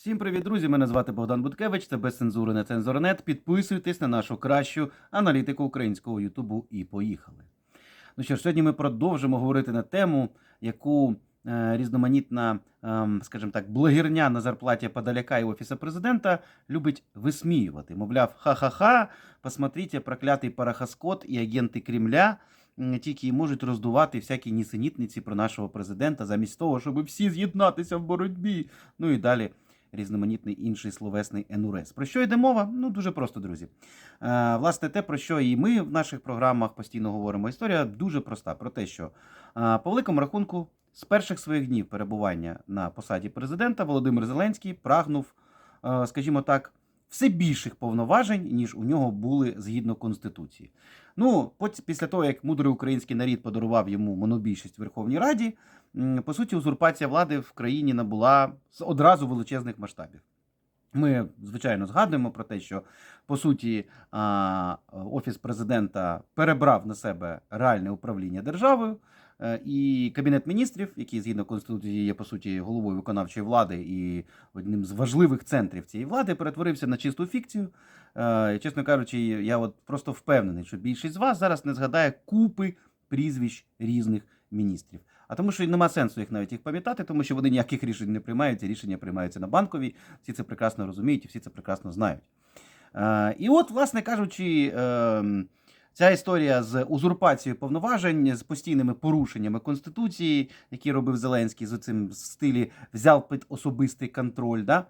Всім привіт, друзі! Мене звати Богдан Буткевич. Це без цензури на цензурнет. Підписуйтесь на нашу кращу аналітику українського Ютубу і поїхали. Ну що ж, сьогодні ми продовжимо говорити на тему, яку е, різноманітна, ем, скажімо так, блогерня на зарплаті Подаляка і Офіса президента любить висміювати. Мовляв, ха-ха-ха, посмотрите, проклятий парахаскот і агенти Кремля тільки можуть роздувати всякі нісенітниці про нашого президента, замість того, щоб всі з'єднатися в боротьбі. Ну і далі різноманітний інший словесний енурез. Про що йде мова? Ну дуже просто, друзі. Е, власне, те, про що і ми в наших програмах постійно говоримо. Історія дуже проста: про те, що е, по великому рахунку з перших своїх днів перебування на посаді президента Володимир Зеленський прагнув, е, скажімо так. Все більших повноважень, ніж у нього були згідно конституції. Ну, після того, як мудрий український народ подарував йому монобільшість в Верховній Раді, по суті, узурпація влади в країні набула одразу величезних масштабів. Ми, звичайно, згадуємо про те, що по суті офіс президента перебрав на себе реальне управління державою, і кабінет міністрів, який згідно конституції є по суті головою виконавчої влади і одним з важливих центрів цієї влади, перетворився на чисту фікцію. Е, Чесно кажучи, я от просто впевнений, що більшість з вас зараз не згадає купи прізвищ різних міністрів. А тому, що нема сенсу їх навіть їх пам'ятати, тому що вони ніяких рішень не приймають, рішення приймаються на банковій. Всі це прекрасно розуміють і всі це прекрасно знають. Е, і от, власне кажучи, е, ця історія з узурпацією повноважень, з постійними порушеннями Конституції, які робив Зеленський з цим стилі взяв під особистий контроль. Да?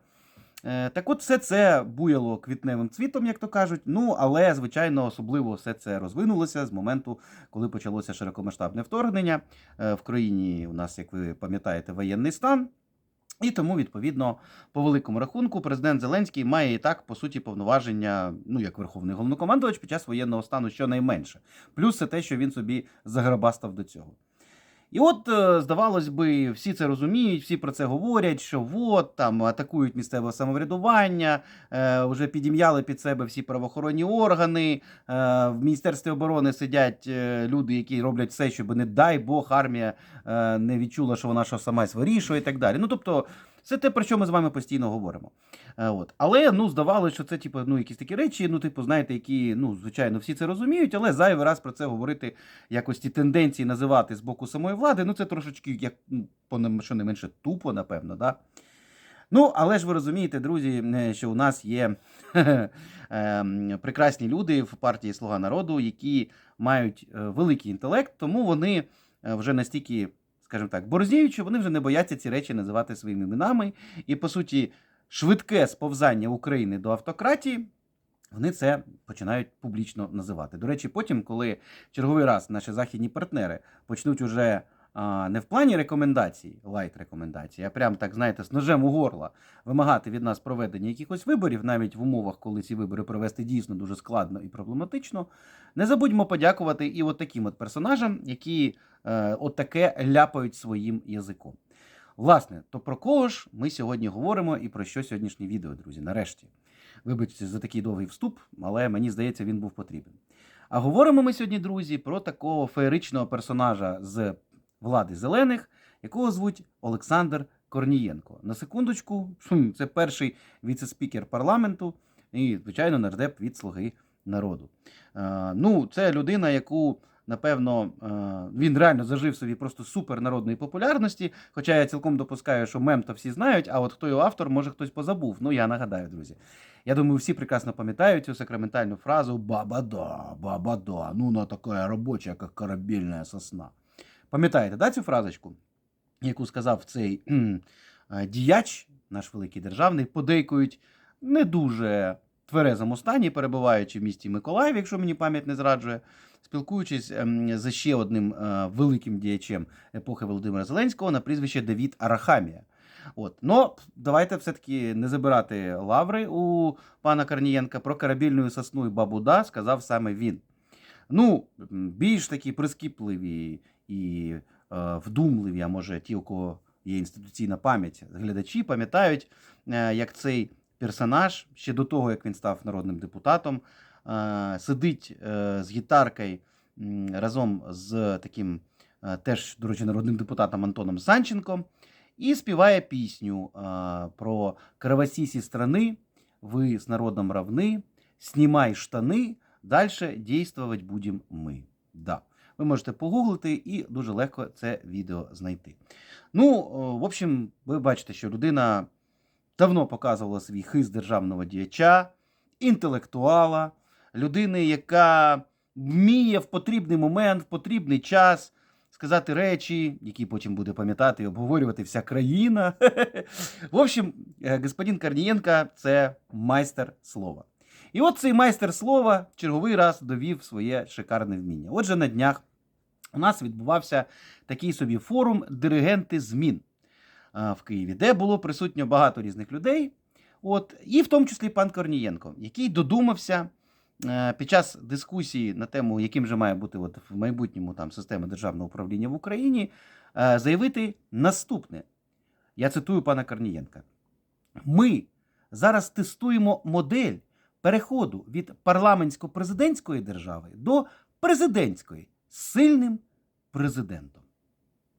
Е, Так от все це буяло квітневим цвітом, як то кажуть. Ну, але, звичайно, особливо все це розвинулося з моменту, коли почалося широкомасштабне вторгнення. Е, В країні у нас, як ви пам'ятаєте, воєнний стан. І тому, відповідно, по великому рахунку, президент Зеленський має і так, по суті, повноваження, ну, як верховний головнокомандувач під час воєнного стану щонайменше. Плюс це те, що він собі заграбастав до цього. І от, е, здавалось би, всі це розуміють, всі про це говорять, що от там атакують місцеве самоврядування, е, вже підім'яли під себе всі правоохоронні органи. Е, в Міністерстві оборони сидять е, люди, які роблять все, щоб, не дай Бог, армія е, не відчула, що вона що сама вирішує і так далі. Ну, тобто, це те, про що ми з вами постійно говоримо. Е, От. Але ну, здавалося, що це типу, ну, якісь такі речі, ну, типу, знаєте, які, ну, звичайно, всі це розуміють, але зайвий раз про це говорити, якось ті тенденції називати з боку самої влади, ну це трошечки, як, ну, що не менше, тупо, напевно. Да? Ну, але ж ви розумієте, друзі, е, що у нас є ем, прекрасні люди в партії Слуга народу, які мають е, великий інтелект, тому вони вже настільки, скажімо так, борзіють, вони вже не бояться ці речі називати своїми іменами. І, по суті, швидке сповзання України до автократії. Вони це починають публічно називати. До речі, потім, коли черговий раз наші західні партнери почнуть уже не в плані рекомендацій, лайт рекомендацій, а прям так, знаєте, з ножем у горла вимагати від нас проведення якихось виборів, навіть в умовах, коли ці вибори провести дійсно дуже складно і проблематично. Не забудьмо подякувати і от таким от персонажам, які е, от ляпають своїм язиком. Власне, то про кого ж ми сьогодні говоримо і про що сьогоднішнє відео, друзі? Нарешті. Вибачте за такий довгий вступ, але мені здається, він був потрібен. А говоримо ми сьогодні, друзі, про такого феєричного персонажа з влади зелених, якого звуть Олександр Корнієнко. На секундочку, це перший віце-спікер парламенту і, звичайно, нардеп від Слуги народу. Е, ну, це людина, яку. Напевно, е, він реально зажив собі просто супернародної популярності. Хоча я цілком допускаю, що мем то всі знають, а от хто його автор, може хтось позабув. Ну, я нагадаю, друзі. Я думаю, всі прекрасно пам'ятають цю сакраментальну фразу «Баба-да, баба-да, ну вона така робоча, як корабельна сосна. Пам'ятаєте, да, цю фразочку, яку сказав цей діяч, наш великий державний, подейкують не дуже тверезому стані, перебуваючи в місті Миколаїв, якщо мені пам'ять не зраджує, спілкуючись ем, з ще одним е, великим діячем епохи Володимира Зеленського на прізвище Давід Арахамія. От. Но давайте все-таки не забирати лаври у пана Корнієнка про корабельну сосну і бабуда, сказав саме він. Ну, більш такі прискіпливі і е, вдумливі, а може ті, у кого є інституційна пам'ять, глядачі пам'ятають, е, як цей персонаж ще до того, як він став народним депутатом, е, сидить з гітаркою разом з таким теж, до речі, народним депутатом Антоном Санченком. і співає пісню а, про кровосісі страни, ви з народом равны, снімай штани, дальше действовать будем ми. Да. Ви можете погуглити і дуже легко це відео знайти. Ну, в общем, ви бачите, що людина давно показувала свій хист державного діяча, інтелектуала, людини, яка вміє в потрібний момент, в потрібний час сказати речі, які потім буде пам'ятати і обговорювати вся країна. В общем, е, господин Корнієнко це майстер слова. І от цей майстер слова черговий раз довів своє шикарне вміння. Отже, на днях у нас відбувався такий собі форум диригенти змін в Києві, де було присутньо багато різних людей, от, і в тому числі пан Корнієнко, який додумався е, під час дискусії на тему, яким же має бути от, в майбутньому там, система державного управління в Україні, е, заявити наступне. Я цитую пана Корнієнка. Ми зараз тестуємо модель переходу від парламентсько-президентської держави до президентської сильним президентом.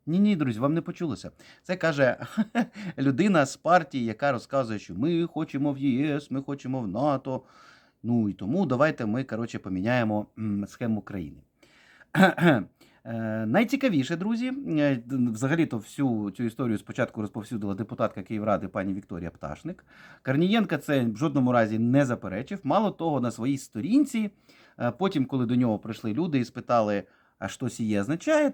Ні, ні, друзі, вам не почулося. Це каже людина з партії, яка розказує, що ми хочемо в ЄС, ми хочемо в НАТО. Ну і тому давайте ми, коротше, поміняємо схему країни. Е, Найцікавіше, друзі, е, взагалі-то всю цю історію спочатку розповсюдила депутатка Київради пані Вікторія Пташник. Корнієнка це в жодному разі не заперечив. Мало того, на своїй сторінці, е, потім, коли до нього прийшли люди і спитали, що сіє означає,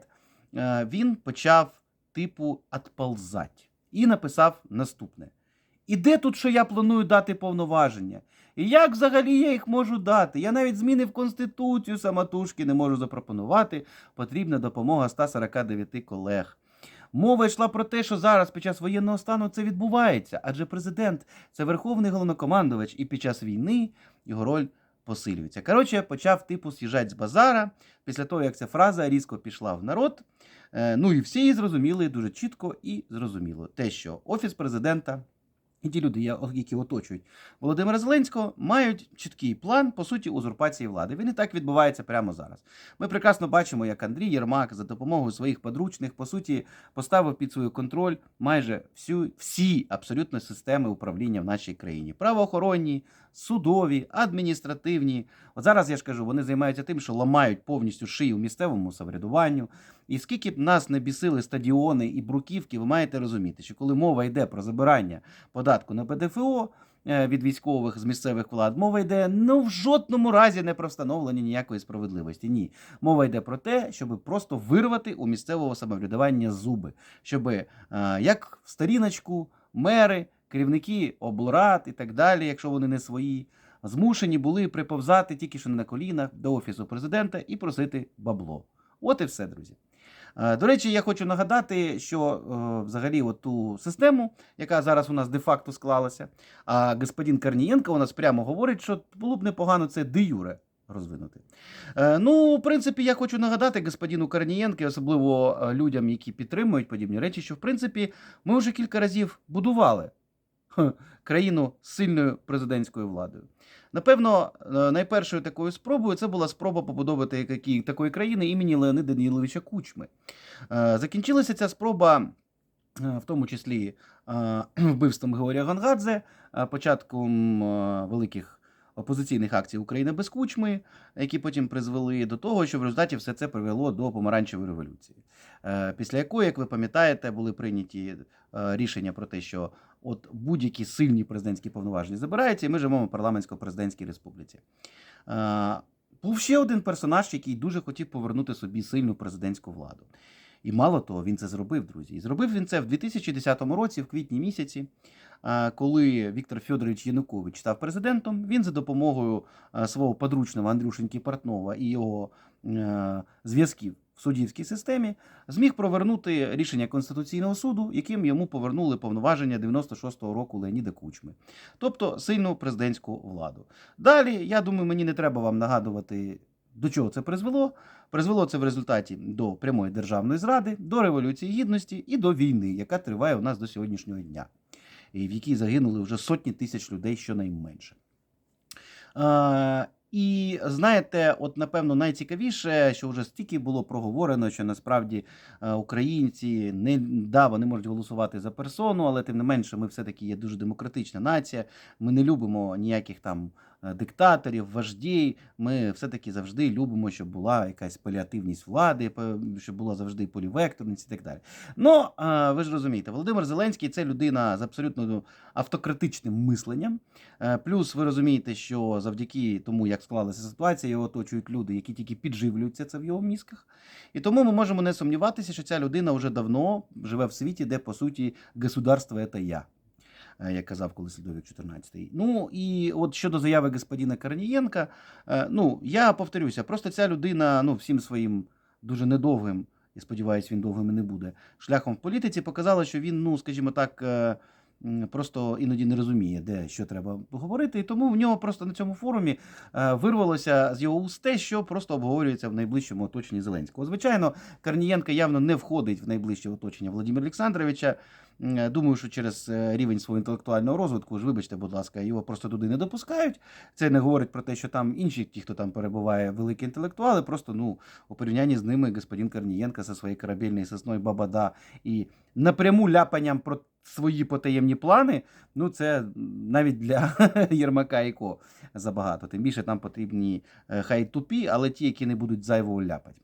е, він почав типу «отползать» і написав наступне: І де тут, що я планую дати повноваження? І як взагалі я їх можу дати? Я навіть зміни в Конституцію самотужки не можу запропонувати. Потрібна допомога 149 колег. Мова йшла про те, що зараз під час воєнного стану це відбувається, адже президент це верховний головнокомандувач, і під час війни його роль посилюється. Коротше, почав типу з'їжджати з базара після того, як ця фраза різко пішла в народ. Е, Ну і всі її зрозуміли дуже чітко і зрозуміло. Те, що офіс президента. І ті люди, які оточують Володимира Зеленського, мають чіткий план по суті узурпації влади. Він і так відбувається прямо зараз. Ми прекрасно бачимо, як Андрій Єрмак за допомогою своїх подручних по суті поставив під свій контроль майже всю всі абсолютно системи управління в нашій країні: правоохоронні, судові, адміністративні. От зараз я ж кажу, вони займаються тим, що ламають повністю шию місцевому самоврядуванню. І скільки б нас не бісили стадіони і бруківки, ви маєте розуміти, що коли мова йде про забирання податку на ПДФО е, від військових з місцевих влад, мова йде ну в жодному разі не про встановлення ніякої справедливості. Ні, мова йде про те, щоб просто вирвати у місцевого самоврядування зуби, щоб е, як в старіночку, мери, керівники облрад і так далі, якщо вони не свої. Змушені були приповзати тільки що не на колінах до офісу президента і просити бабло. От і все, друзі. Е, До речі, я хочу нагадати, що е, взагалі от ту систему, яка зараз у нас де-факто склалася, а господин Корнієнко у нас прямо говорить, що було б непогано це де юре розвинути. Е, Ну, в принципі, я хочу нагадати господину Корнієнку, особливо людям, які підтримують подібні речі, що в принципі ми вже кілька разів будували країну з сильною президентською владою. Напевно, е, найпершою такою спробою це була спроба побудовувати які- такої країни імені Леонида Даніловича Кучми. Е, Закінчилася ця спроба, е, в тому числі вбивством Георгія Гангадзе, початком великих опозиційних акцій Україна без кучми, які потім призвели до того, що в результаті все це привело до помаранчевої революції, після якої, як ви пам'ятаєте, були прийняті рішення про те, що от будь-які сильні президентські повноваження забираються, і ми живемо в парламентсько-президентській республіці. Е, Був ще один персонаж, який дуже хотів повернути собі сильну президентську владу. І мало того, він це зробив, друзі. І зробив він це в 2010 році, в квітні місяці, е, коли Віктор Федорович Янукович став президентом. Він за допомогою е, свого подручного Андрюшеньки Портнова і його зв'язків в суддівській системі зміг провернути рішення Конституційного суду, яким йому повернули повноваження 96-го року Леоніда Кучми, тобто сильну президентську владу. Далі, я думаю, мені не треба вам нагадувати, до чого це призвело. Призвело це в результаті до прямої державної зради, до революції гідності і до війни, яка триває у нас до сьогоднішнього дня, і в якій загинули вже сотні тисяч людей щонайменше. І знаєте, от напевно найцікавіше, що вже стільки було проговорено, що насправді е, українці не да, вони можуть голосувати за персону, але тим не менше, ми все-таки є дуже демократична нація. Ми не любимо ніяких там диктаторів, вождій. Ми все-таки завжди любимо, щоб була якась паліативність влади, щоб була завжди полівекторність і так далі. Ну, е, ви ж розумієте, Володимир Зеленський це людина з абсолютно ну, автократичним мисленням. Е, Плюс ви розумієте, що завдяки тому, як склалася ситуація, його оточують люди, які тільки підживлюються це в його мізках. І тому ми можемо не сумніватися, що ця людина вже давно живе в світі, де по суті государство це я. Е, Як казав колись Людовік 14. Ну і от щодо заяви господина Корнієнка, е, ну я повторюся, просто ця людина, ну всім своїм дуже недовгим, і сподіваюся, він довгим і не буде, шляхом в політиці показала, що він, ну скажімо так, е, просто іноді не розуміє, де що треба говорити. І тому в нього просто на цьому форумі е, вирвалося з його уст те, що просто обговорюється в найближчому оточенні Зеленського. Звичайно, Корнієнко явно не входить в найближче оточення Володимира Олександровича. Е, Думаю, що через е, рівень свого інтелектуального розвитку, ж вибачте, будь ласка, його просто туди не допускають. Це не говорить про те, що там інші, ті, хто там перебуває, великі інтелектуали. Просто ну у порівнянні з ними господин Корнієнко зі своєю корабельною сосною Бабада і напряму ляпанням про свої потаємні плани. Ну це навіть для Єрмака і Ко забагато. Тим більше там потрібні е, хай тупі, але ті, які не будуть зайвого ляпати.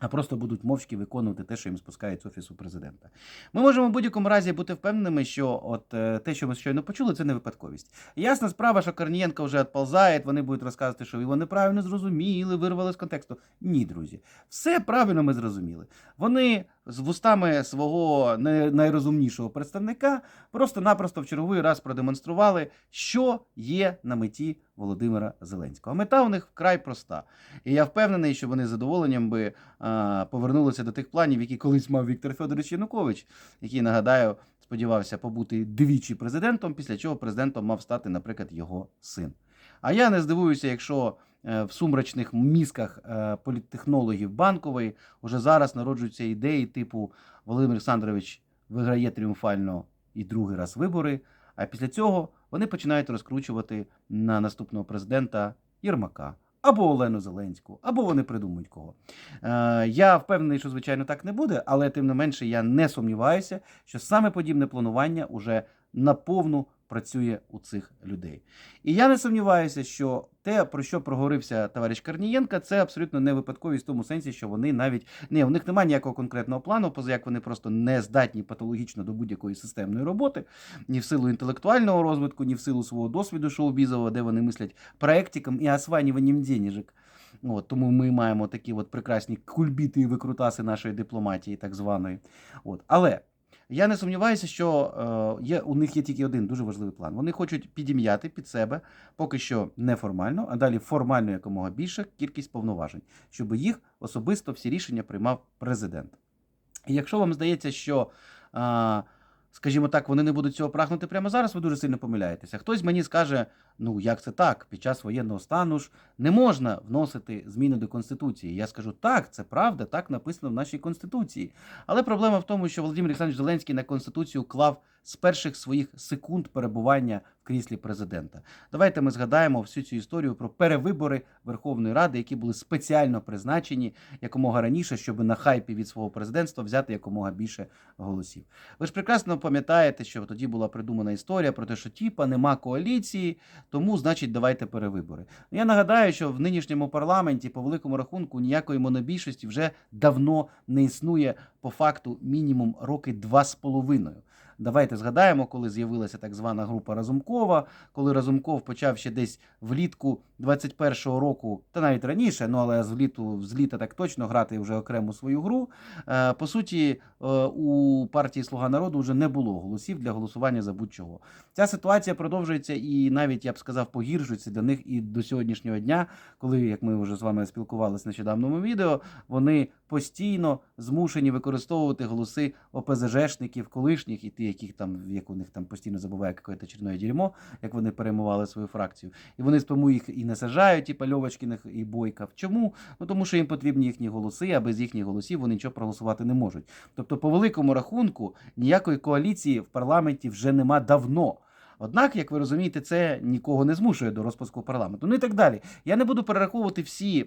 А просто будуть мовчки виконувати те, що їм спускають з офісу президента. Ми можемо в будь-якому разі бути впевненими, що от е, те, що ми щойно почули, це не випадковість. Ясна справа, що Корнієнко вже відползає, вони будуть розказувати, що його неправильно зрозуміли, вирвали з контексту. Ні, друзі, все правильно ми зрозуміли. Вони з вустами свого найрозумнішого представника просто-напросто в черговий раз продемонстрували, що є на меті Володимира Зеленського. Мета у них вкрай проста. І я впевнений, що вони з задоволенням би повернулися до тих планів, які колись мав Віктор Федорович Янукович, який, нагадаю, сподівався побути двічі президентом, після чого президентом мав стати, наприклад, його син. А я не здивуюся, якщо в сумрачних мізках е, політтехнологів банкової уже зараз народжуються ідеї типу Володимир Олександрович виграє тріумфально і другий раз вибори. А після цього вони починають розкручувати на наступного президента Єрмака. Або Олену Зеленську, або вони придумають кого. Е, я впевнений, що звичайно так не буде, але тим не менше я не сумніваюся, що саме подібне планування уже наповну працює у цих людей. І я не сумніваюся, що те, про що проговорився товариш Корнієнка, це абсолютно не випадковість в тому сенсі, що вони навіть не у них немає ніякого конкретного плану, поза як вони просто не здатні патологічно до будь-якої системної роботи, ні в силу інтелектуального розвитку, ні в силу свого досвіду шоу-бізового, де вони мислять проектиком і осванюванням денежок. От, тому ми маємо такі от прекрасні кульбіти і викрутаси нашої дипломатії, так званої. От. Але я не сумніваюся, що е, є, у них є тільки один дуже важливий план. Вони хочуть підім'яти під себе поки що неформально, а далі формально якомога більше кількість повноважень, щоб їх особисто всі рішення приймав президент. І якщо вам здається, що, а, скажімо так, вони не будуть цього прагнути прямо зараз, ви дуже сильно помиляєтеся. Хтось мені скаже, ну як це так? Під час воєнного стану ж не можна вносити зміни до Конституції. Я скажу, так, це правда, так написано в нашій Конституції. Але проблема в тому, що Володимир Олександрович Зеленський на Конституцію клав з перших своїх секунд перебування в кріслі президента. Давайте ми згадаємо всю цю історію про перевибори Верховної Ради, які були спеціально призначені якомога раніше, щоб на хайпі від свого президентства взяти якомога більше голосів. Ви ж прекрасно пам'ятаєте, що тоді була придумана історія про те, що тіпа нема коаліції, тому значить давайте перевибори. Я нагадаю, що в нинішньому парламенті по великому рахунку ніякої монобільшості вже давно не існує по факту мінімум роки два з половиною. Давайте згадаємо, коли з'явилася так звана група Разумкова, коли Разумков почав ще десь влітку 21-го року, та навіть раніше, ну але з вліту з літа так точно грати вже окрему свою гру. Е, По суті, е, у партії Слуга народу вже не було голосів для голосування за будь-чого. Ця ситуація продовжується і навіть я б сказав, погіршується для них і до сьогоднішнього дня, коли, як ми вже з вами спілкувалися нещодавному відео, вони постійно змушені використовувати голоси ОПЗЖшників, колишніх і яких там як у них там постійно забуває якесь черне дерьмо, як вони переймували свою фракцію. І вони тому їх і не сажають, і Пальовочкіних, і Бойка. Чому? Ну тому що їм потрібні їхні голоси, а без їхніх голосів вони нічого проголосувати не можуть. Тобто, по великому рахунку, ніякої коаліції в парламенті вже нема давно. Однак, як ви розумієте, це нікого не змушує до розпуску парламенту. Ну і так далі. Я не буду перераховувати всі.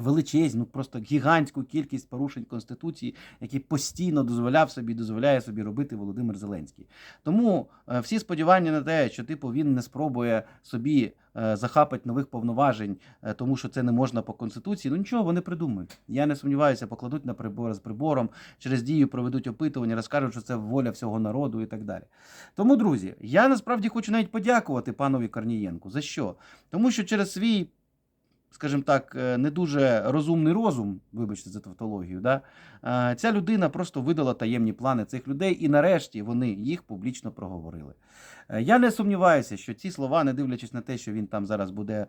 Величезну, просто гігантську кількість порушень конституції, які постійно дозволяв собі, дозволяє собі робити Володимир Зеленський. Тому е, всі сподівання на те, що типу він не спробує собі е, захапати нових повноважень, е, тому що це не можна по конституції. Ну нічого вони придумають. Я не сумніваюся, покладуть на прибор з прибором, через дію проведуть опитування, розкажуть, що це воля всього народу і так далі. Тому, друзі, я насправді хочу навіть подякувати панові Корнієнку. За що? Тому що через свій скажімо так, е, не дуже розумний розум, вибачте за тавтологію, да, е, ця людина просто видала таємні плани цих людей, і нарешті вони їх публічно проговорили. Е, Я не сумніваюся, що ці слова, не дивлячись на те, що він там зараз буде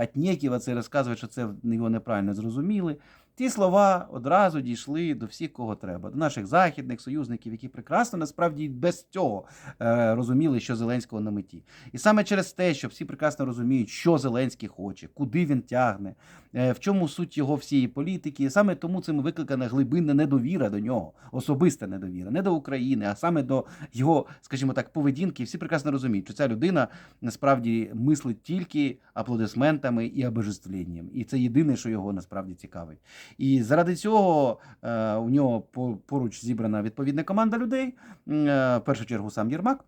атнєківатися і розказувати, що це його неправильно зрозуміли. Ті слова одразу дійшли до всіх, кого треба, до наших західних союзників, які прекрасно насправді без цього е, розуміли, що Зеленського на меті. І саме через те, що всі прекрасно розуміють, що Зеленський хоче, куди він тягне, е, в чому суть його всієї політики. Саме тому цим викликана глибинна недовіра до нього, особиста недовіра, не до України, а саме до його, скажімо так, поведінки. Всі прекрасно розуміють, що ця людина насправді мислить тільки аплодисментами і обожествленням. І це єдине, що його насправді цікавить. І заради цього е, у нього по- поруч зібрана відповідна команда людей. Е, В першу чергу сам Єрмак,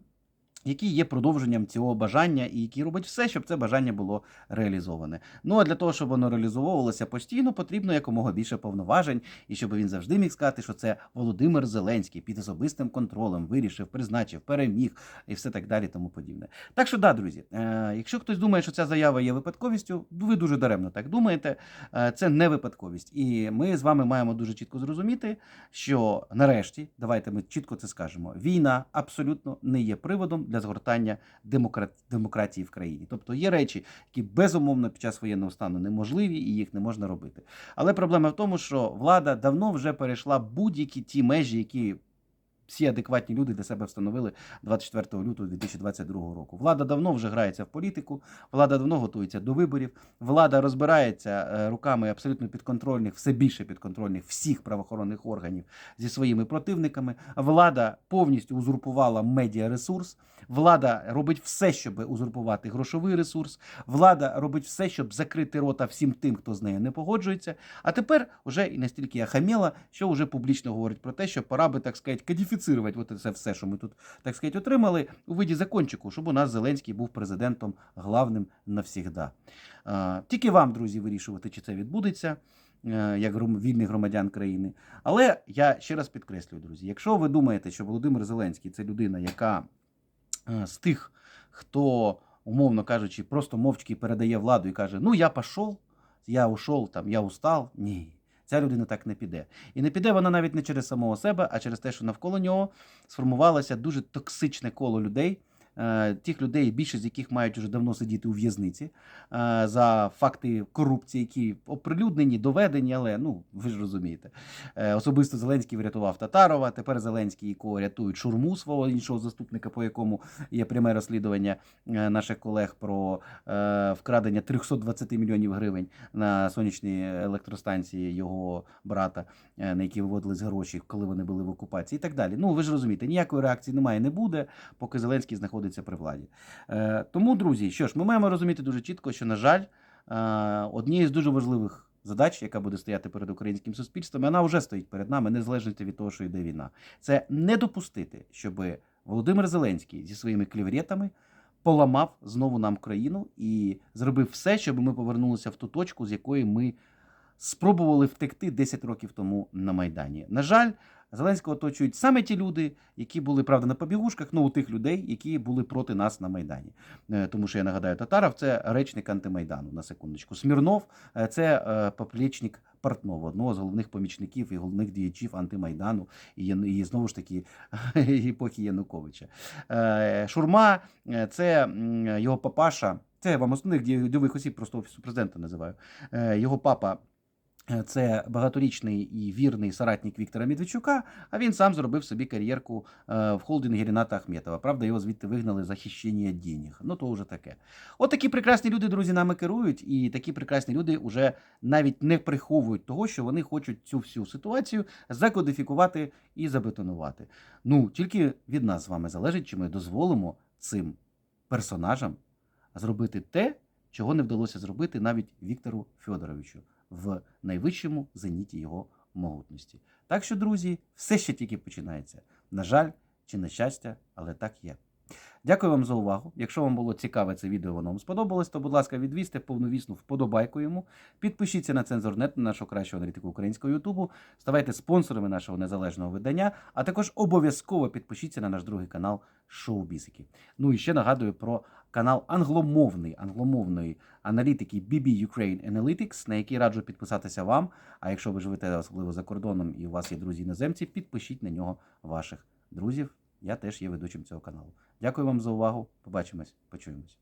який є продовженням цього бажання і який робить все, щоб це бажання було реалізоване. Ну а для того, щоб воно реалізовувалося постійно, потрібно якомога більше повноважень, і щоб він завжди міг сказати, що це Володимир Зеленський під особистим контролем вирішив, призначив, переміг і все так далі, тому подібне. Так що, да, друзі, е, якщо хтось думає, що ця заява є випадковістю, ви дуже даремно так думаєте. Е, Це не випадковість. І ми з вами маємо дуже чітко зрозуміти, що нарешті, давайте ми чітко це скажемо: війна абсолютно не є приводом для згортання демократії в країні. Тобто є речі, які безумовно під час воєнного стану неможливі і їх не можна робити. Але проблема в тому, що влада давно вже перейшла будь-які ті межі, які. Всі адекватні люди для себе встановили 24 лютого 2022 року. Влада давно вже грається в політику, влада давно готується до виборів. Влада розбирається е, руками абсолютно підконтрольних, все більше підконтрольних всіх правоохоронних органів зі своїми противниками. Влада повністю узурпувала медіаресурс. Влада робить все, щоб узурпувати грошовий ресурс. Влада робить все, щоб закрити рота всім тим, хто з нею не погоджується. А тепер уже і настільки ахамела, що вже публічно говорить про те, що пора би так сказати кодифіцирувати от це все, що ми тут так сказати отримали у виді закончику, щоб у нас Зеленський був президентом главним навсігда. Тільки вам, друзі, вирішувати, чи це відбудеться. е, Як вільних громадян країни. Але я ще раз підкреслюю, друзі, якщо ви думаєте, що Володимир Зеленський це людина, яка е, з тих, хто, умовно кажучи, просто мовчки передає владу і каже: Ну, я пішов, я ушов, там, я устав. Ні. Ця людина так не піде. І не піде вона навіть не через самого себе, а через те, що навколо нього сформувалося дуже токсичне коло людей. Е, Тих людей, більшість з яких мають вже давно сидіти у в'язниці е, за факти корупції, які оприлюднені, доведені, але ну ви ж розумієте. Е, Особисто Зеленський врятував Татарова. Тепер Зеленський, якого рятують шурму свого іншого заступника, по якому є пряме розслідування наших колег про вкрадення 320 мільйонів гривень на сонячні електростанції його брата, на які виводились гроші, коли вони були в окупації, і так далі. Ну ви ж розумієте, ніякої реакції немає, не буде, поки Зеленський знаходиться при владі. Е, Тому, друзі, що ж, ми маємо розуміти дуже чітко, що на жаль, е, однією з дуже важливих. Задач, яка буде стояти перед українським суспільством, і вона вже стоїть перед нами, незалежно від того, що йде війна. Це не допустити, щоб Володимир Зеленський зі своїми клівретами поламав знову нам країну і зробив все, щоб ми повернулися в ту точку, з якої ми спробували втекти 10 років тому на Майдані. На жаль, Зеленського оточують саме ті люди, які були правда на побігушках, ну у тих людей, які були проти нас на Майдані. Е, Тому що я нагадаю, Татаров це речник антимайдану на секундочку. Смірнов це е, поплічник Портнова, одного з головних помічників і головних діячів антимайдану і, і знову ж таки епохи Януковича. Е, Шурма це його папаша. Це я вам основних дійових осіб просто офісу президента називаю. Його папа. Це багаторічний і вірний соратник Віктора Медведчука, а він сам зробив собі кар'єрку е, в холдингі Ріната Ахметова. Правда, його звідти вигнали за хищення. Ну то вже таке. От такі прекрасні люди, друзі, нами керують, і такі прекрасні люди вже навіть не приховують того, що вони хочуть цю всю ситуацію закодифікувати і забетонувати. Ну тільки від нас з вами залежить, чи ми дозволимо цим персонажам зробити те, чого не вдалося зробити навіть Віктору Федоровичу в найвищому зеніті його могутності. Так що, друзі, все ще тільки починається. На жаль, чи на щастя, але так є. Дякую вам за увагу. Якщо вам було цікаве це відео, воно вам сподобалось, то, будь ласка, відвісьте повновісну вподобайку йому. Підпишіться на цензорнет, на нашу кращу аналітику українського Ютубу, ставайте спонсорами нашого незалежного видання, а також обов'язково підпишіться на наш другий канал Шоу Бісики. Ну і ще нагадую про канал англомовний англомовної аналітики BB Ukraine Analytics, на який раджу підписатися вам. А якщо ви живете особливо за кордоном і у вас є друзі іноземці, підпишіть на нього ваших друзів. Я теж є ведучим цього каналу. Дякую вам за увагу. Побачимось, почуємось.